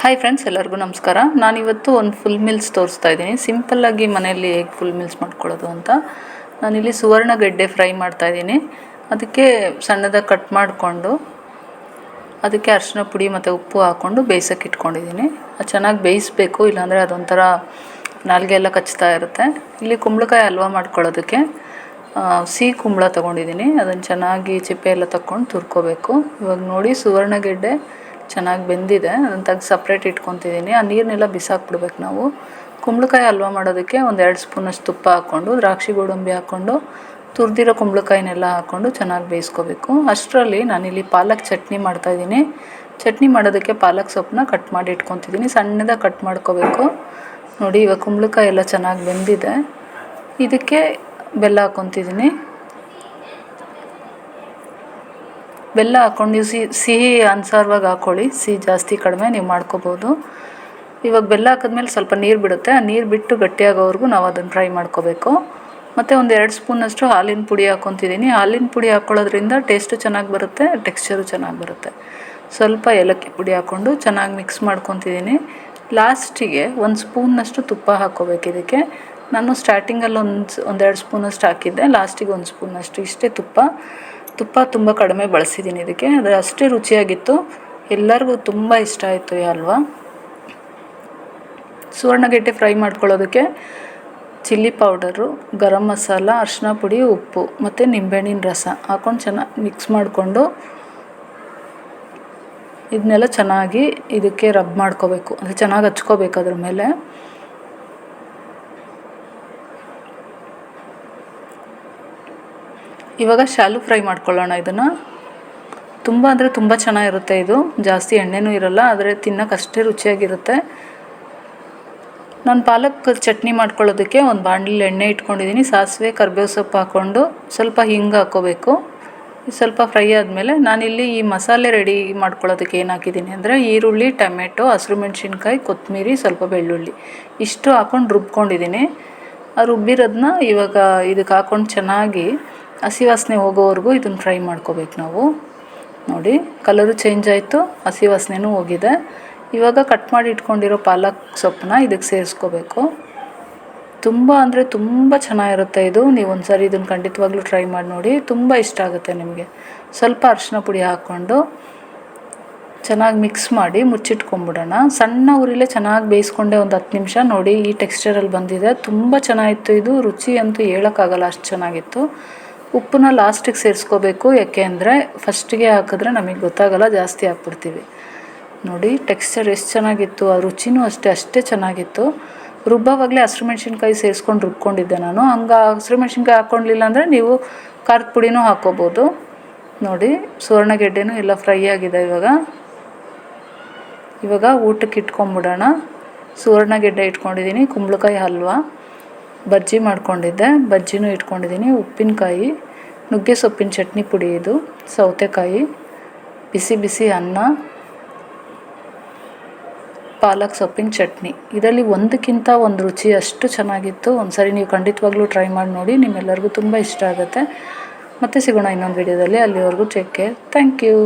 Hi friends ಎಲ್ಲರಿಗೂ ನಮಸ್ಕಾರ. ನಾನಿವತ್ತು ಒಂದು ಫುಲ್ ಮಿಲ್ಸ್ ತೋರಿಸ್ತಾ ಇದ್ದೀನಿ. ಸಿಂಪಲ್ಲಾಗಿ ಮನೆಯಲ್ಲಿ ಹೇಗೆ ಫುಲ್ ಮಿಲ್ಸ್ ಮಾಡ್ಕೊಳ್ಳೋದು ಅಂತ. ನಾನಿಲ್ಲಿ ಸುವರ್ಣ ಫ್ರೈ ಮಾಡ್ತಾ ಇದ್ದೀನಿ. ಅದಕ್ಕೆ ಸಣ್ಣದಾಗಿ ಕಟ್ ಮಾಡಿಕೊಂಡು, ಅದಕ್ಕೆ ಅರಿಶಿನ ಪುಡಿ ಮತ್ತು ಉಪ್ಪು ಹಾಕ್ಕೊಂಡು ಬೇಯಿಸೋಕೆ ಇಟ್ಕೊಂಡಿದ್ದೀನಿ. ಅದು ಚೆನ್ನಾಗಿ ಬೇಯಿಸ್ಬೇಕು, ಇಲ್ಲಾಂದರೆ ಅದೊಂಥರ ನಾಲ್ಗೆ ಎಲ್ಲ ಕಚ್ತಾ ಇರುತ್ತೆ. ಇಲ್ಲಿ ಕುಂಬಳಕಾಯಿ ಹಲ್ವಾ ಮಾಡ್ಕೊಳ್ಳೋದಕ್ಕೆ ಸಿಹಿ ಕುಂಬಳ ತೊಗೊಂಡಿದ್ದೀನಿ. ಅದನ್ನು ಚೆನ್ನಾಗಿ ಚಿಪ್ಪೆ ಎಲ್ಲ ತಕ್ಕೊಂಡು ತುರ್ಕೋಬೇಕು. ಇವಾಗ ನೋಡಿ ಸುವರ್ಣಗೆಡ್ಡೆ ಚೆನ್ನಾಗಿ ಬೆಂದಿದೆ, ಅದನ್ನು ತೆಗ್ದು ಸಪ್ರೇಟ್ ಇಟ್ಕೊತಿದ್ದೀನಿ ಆ ನೀರನ್ನೆಲ್ಲ ಬಿಸಾಕ್ಬಿಡ್ಬೇಕು ನಾವು. ಕುಂಬಳಕಾಯಿ ಹಲ್ವ ಮಾಡೋದಕ್ಕೆ ಒಂದು ಎರಡು ಸ್ಪೂನಷ್ಟು ತುಪ್ಪ ಹಾಕ್ಕೊಂಡು, ದ್ರಾಕ್ಷಿ ಗೋಡಂಬಿ ಹಾಕ್ಕೊಂಡು, ತುರಿದಿರೋ ಕುಂಬಳಕಾಯಿನೆಲ್ಲ ಹಾಕ್ಕೊಂಡು ಚೆನ್ನಾಗಿ ಬೇಯಿಸ್ಕೋಬೇಕು. ಅಷ್ಟರಲ್ಲಿ ನಾನಿಲ್ಲಿ ಪಾಲಕ್ ಚಟ್ನಿ ಮಾಡ್ತಾಯಿದ್ದೀನಿ ಚಟ್ನಿ ಮಾಡೋದಕ್ಕೆ ಪಾಲಕ್ ಸೊಪ್ಪನ್ನ ಕಟ್ ಮಾಡಿ ಇಟ್ಕೊತಿದ್ದೀನಿ ಸಣ್ಣದಾಗಿ ಕಟ್ ಮಾಡ್ಕೋಬೇಕು. ನೋಡಿ, ಇವಾಗ ಕುಂಬಳಕಾಯಿ ಎಲ್ಲ ಚೆನ್ನಾಗಿ ಬೆಂದಿದೆ. ಇದಕ್ಕೆ ಬೆಲ್ಲ ಹಾಕ್ಕೊತಿದ್ದೀನಿ ಬೆಲ್ಲ ಹಾಕ್ಕೊಂಡು ನೀವು ಸಿಹಿ ಸಿಹಿ ಅನ್ಸಾರವಾಗಿ ಹಾಕ್ಕೊಳ್ಳಿ ಸಿಹಿ ಜಾಸ್ತಿ ಕಡಿಮೆ ನೀವು ಮಾಡ್ಕೋಬೋದು. ಇವಾಗ ಬೆಲ್ಲ ಹಾಕಿದ್ಮೇಲೆ ಸ್ವಲ್ಪ ನೀರು ಬಿಡುತ್ತೆ. ಆ ನೀರು ಬಿಟ್ಟು ಗಟ್ಟಿಯಾಗೋವರೆಗೂ ನಾವು ಅದನ್ನು ಫ್ರೈ ಮಾಡ್ಕೋಬೇಕು. ಮತ್ತು ಒಂದು ಎರಡು ಸ್ಪೂನಷ್ಟು ಹಾಲಿನ ಪುಡಿ ಹಾಕ್ಕೊತಿದ್ದೀನಿ ಹಾಲಿನ ಪುಡಿ ಹಾಕ್ಕೊಳ್ಳೋದ್ರಿಂದ ಟೇಸ್ಟು ಚೆನ್ನಾಗಿ ಬರುತ್ತೆ, ಟೆಕ್ಸ್ಚರು ಚೆನ್ನಾಗಿ ಬರುತ್ತೆ. ಸ್ವಲ್ಪ ಏಲಕ್ಕಿ ಪುಡಿ ಹಾಕ್ಕೊಂಡು ಚೆನ್ನಾಗಿ ಮಿಕ್ಸ್ ಮಾಡ್ಕೊತಿದ್ದೀನಿ ಲಾಸ್ಟಿಗೆ ಒಂದು ಸ್ಪೂನ್ನಷ್ಟು ತುಪ್ಪ ಹಾಕ್ಕೋಬೇಕು ಇದಕ್ಕೆ. ನಾನು ಸ್ಟಾರ್ಟಿಂಗಲ್ಲಿ ಒಂದು ಒಂದೆರಡು ಸ್ಪೂನಷ್ಟು ಹಾಕಿದ್ದೆ. ಲಾಸ್ಟಿಗೆ ಒಂದು ಸ್ಪೂನಷ್ಟು ಇಷ್ಟೇ ತುಪ್ಪ. ತುಪ್ಪ ತುಂಬ ಕಡಿಮೆ ಬಳಸಿದ್ದೀನಿ ಇದಕ್ಕೆ. ಅದು ಅಷ್ಟೇ ರುಚಿಯಾಗಿತ್ತು. ಎಲ್ಲರಿಗೂ ತುಂಬ ಇಷ್ಟ ಆಯಿತು ಈ ಹಲ್ವಾ. ಸುವರ್ಣಗೆಡ್ಡೆ ಫ್ರೈ ಮಾಡ್ಕೊಳ್ಳೋದಕ್ಕೆ ಚಿಲ್ಲಿ ಪೌಡರು, ಗರಂ ಮಸಾಲ ಅರಿಶಿನ ಪುಡಿ, ಉಪ್ಪು ಮತ್ತು ನಿಂಬೆಹಣ್ಣಿನ ರಸ ಹಾಕ್ಕೊಂಡು ಚೆನ್ನಾಗಿ ಮಿಕ್ಸ್ ಮಾಡಿಕೊಂಡು ಇದನ್ನೆಲ್ಲ ಚೆನ್ನಾಗಿ ಇದಕ್ಕೆ ರಬ್ ಮಾಡ್ಕೋಬೇಕು. ಅಂದರೆ ಚೆನ್ನಾಗಿ ಹಚ್ಕೋಬೇಕು ಅದ್ರ ಮೇಲೆ. ಇವಾಗ ಶಾಲು ಫ್ರೈ ಮಾಡ್ಕೊಳ್ಳೋಣ ಇದನ್ನು. ತುಂಬ ಅಂದರೆ ತುಂಬ ಚೆನ್ನಾಗಿರುತ್ತೆ ಇದು. ಜಾಸ್ತಿ ಎಣ್ಣೆನೂ ಇರಲ್ಲ, ಆದರೆ ತಿನ್ನೋಕೆ ಅಷ್ಟೇ ರುಚಿಯಾಗಿರುತ್ತೆ. ನಾನು ಪಾಲಕ್ ಚಟ್ನಿ ಮಾಡ್ಕೊಳ್ಳೋದಕ್ಕೆ ಒಂದು ಬಾಣಲಿ ಎಣ್ಣೆ ಇಟ್ಕೊಂಡಿದ್ದೀನಿ ಸಾಸಿವೆ, ಕರ್ಬೇವು ಸೊಪ್ಪು ಹಾಕ್ಕೊಂಡು ಸ್ವಲ್ಪ ಹಿಂಗೆ ಹಾಕ್ಕೋಬೇಕು ಸ್ವಲ್ಪ ಫ್ರೈ ಆದಮೇಲೆ ನಾನಿಲ್ಲಿ ಈ ಮಸಾಲೆ ರೆಡಿ ಮಾಡ್ಕೊಳ್ಳೋದಕ್ಕೆ ಏನು ಹಾಕಿದ್ದೀನಿ ಅಂದರೆ ಈರುಳ್ಳಿ, ಟೊಮೆಟೊ, ಹಸಿರು ಮೆಣಸಿನ್ಕಾಯಿ ಕೊತ್ತಂಬರಿ ಸ್ವಲ್ಪ ಬೆಳ್ಳುಳ್ಳಿ. ಇಷ್ಟು ಹಾಕ್ಕೊಂಡು ರುಬ್ಕೊಂಡಿದ್ದೀನಿ ಆ ರುಬ್ಬಿರೋದನ್ನ ಇವಾಗ ಇದಕ್ಕೆ ಹಾಕ್ಕೊಂಡು ಚೆನ್ನಾಗಿ ಹಸಿ ವಾಸನೆ ಹೋಗೋವರೆಗೂ ಇದನ್ನು ಫ್ರೈ ಮಾಡ್ಕೋಬೇಕು ನಾವು. ನೋಡಿ ಕಲರು ಚೇಂಜ್ ಆಯಿತು ಹಸಿ ವಾಸನೆನೂ ಹೋಗಿದೆ. ಇವಾಗ ಕಟ್ ಮಾಡಿ ಇಟ್ಕೊಂಡಿರೋ ಪಾಲಕ್ ಸೊಪ್ಪನ್ನ ಇದಕ್ಕೆ ಸೇರಿಸ್ಕೋಬೇಕು. ತುಂಬ ಅಂದರೆ ತುಂಬ ಚೆನ್ನಾಗಿರುತ್ತೆ ಇದು. ನೀವು ಒಂದು ಸಾರಿ ಇದನ್ನು ಖಂಡಿತವಾಗ್ಲೂ ಟ್ರೈ ಮಾಡಿ ನೋಡಿ, ತುಂಬ ಇಷ್ಟ ಆಗುತ್ತೆ ನಿಮಗೆ. ಸ್ವಲ್ಪ ಅರಿಶಿನ ಪುಡಿ ಹಾಕ್ಕೊಂಡು ಚೆನ್ನಾಗಿ ಮಿಕ್ಸ್ ಮಾಡಿ ಮುಚ್ಚಿಟ್ಕೊಂಬಿಡೋಣ ಸಣ್ಣ ಉರಿಲೇ ಚೆನ್ನಾಗಿ ಬೇಯಿಸ್ಕೊಂಡೆ ಒಂದು ಹತ್ತು ನಿಮಿಷ ನೋಡಿ, ಈ ಟೆಕ್ಸ್ಚರಲ್ಲಿ ಬಂದಿದೆ. ತುಂಬ ಚೆನ್ನಾಗಿತ್ತು ಇದು. ರುಚಿ ಅಂತೂ ಹೇಳೋಕ್ಕಾಗಲ್ಲ ಅಷ್ಟು ಚೆನ್ನಾಗಿತ್ತು. ಉಪ್ಪನ್ನ ಲಾಸ್ಟಿಗೆ ಸೇರಿಸ್ಕೋಬೇಕು. ಯಾಕೆ ಅಂದರೆ ಫಸ್ಟಿಗೆ ಹಾಕಿದ್ರೆ ನಮಗೆ ಗೊತ್ತಾಗಲ್ಲ, ಜಾಸ್ತಿ ಹಾಕ್ಬಿಡ್ತೀವಿ. ನೋಡಿ ಟೆಕ್ಸ್ಚರ್ ಎಷ್ಟು ಚೆನ್ನಾಗಿತ್ತು, ಆ ರುಚಿನೂ ಅಷ್ಟೇ ಅಷ್ಟೇ ಚೆನ್ನಾಗಿತ್ತು. ರುಬ್ಬವಾಗಲೇ ಹಸಿರು ಮೆಣಸಿನ್ಕಾಯಿ ಸೇರಿಸ್ಕೊಂಡು ರುಬ್ಕೊಂಡಿದ್ದೆ ನಾನು. ಹಂಗೆ ಹಸಿರು ಮೆಣಸಿನ್ಕಾಯಿ ಹಾಕ್ಕೊಳ್ಲಿಲ್ಲ ಅಂದರೆ ನೀವು ಖಾರದ ಪುಡಿನೂ ಹಾಕ್ಕೋಬೋದು ನೋಡಿ, ಸುವರ್ಣಗೆಡ್ಡೆನೂ ಎಲ್ಲ ಫ್ರೈ ಆಗಿದೆ ಇವಾಗ. ಇವಾಗ ಊಟಕ್ಕೆ ಇಟ್ಕೊಂಬಿಡೋಣ ಸುವರ್ಣಗೆಡ್ಡೆ ಇಟ್ಕೊಂಡಿದ್ದೀನಿ, ಕುಂಬಳಕಾಯಿ ಹಲ್ವಾ. ಬಜ್ಜಿ ಮಾಡ್ಕೊಂಡಿದ್ದೆ. ಬಜ್ಜಿನೂ ಇಟ್ಕೊಂಡಿದ್ದೀನಿ. ಉಪ್ಪಿನಕಾಯಿ, ನುಗ್ಗೆ ಸೊಪ್ಪಿನ ಚಟ್ನಿ ಪುಡಿ ಇದು, ಸೌತೆಕಾಯಿ, ಬಿಸಿ ಬಿಸಿ ಅನ್ನ, ಪಾಲಕ್ ಸೊಪ್ಪಿನ ಚಟ್ನಿ. ಇದರಲ್ಲಿ ಒಂದಕ್ಕಿಂತ ಒಂದು ರುಚಿ ಅಷ್ಟು ಚೆನ್ನಾಗಿತ್ತು. ಒಂದು ಸರಿ ನೀವು ಖಂಡಿತವಾಗ್ಲೂ ಟ್ರೈ ಮಾಡಿ ನೋಡಿ. ನಿಮ್ಮೆಲ್ಲರಿಗೂ ತುಂಬ ಇಷ್ಟ ಆಗುತ್ತೆ. ಮತ್ತೆ ಸಿಗೋಣ ಇನ್ನೊಂದು ವಿಡಿಯೋದಲ್ಲಿ. ಅಲ್ಲಿವರೆಗೂ ಟೇಕ್ ಕೇರ್ ಥ್ಯಾಂಕ್ ಯು